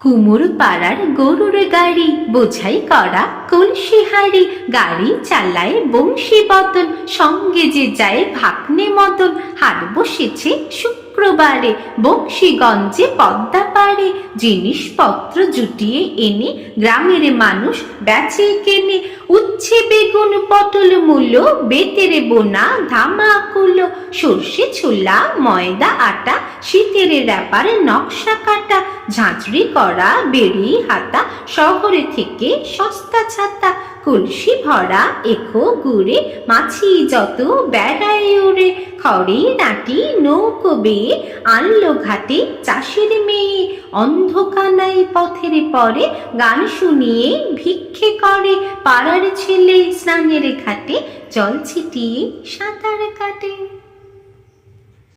কুমুর পাড়ার গরুর গাড়ি বোঝাই করা। কলসি হাড়ি গাড়ি চালায় বংশী বদন সঙ্গে যে যায় ভাগ্নে মদন। হাট বসেছে শুক্রবারে, বংশীগঞ্জে পদ্মা পারে জিনিসপত্র জুটিয়ে এনে গ্রামের মানুষ বেচে কেনে। উচ্ছে, বেগুন, পটল মূল্য, বেতের বোনা ধামা কুলো সর্ষে, ছোলা, ময়দা, আটা, শীতের র্যাপার, নকশা কাটা, ঝাঁঝরি করা, বেড়ি, হাতা, শহরে থেকে সস্তা ছাতা কলসি ভরা, এখো গুড়ে, মাছি যত বেড়ায় ওরে খড়ে নাটি নৌকো বেয়ে, আনলো ঘাটে চাষের মেয়ে। অন্ধকানাই পথের পরে গান শুনিয়ে ভিক্ষে করে। পাড়ার ছেলে স্নানের ঘাটে জল ছিটিয়ে সাঁতার কাটে।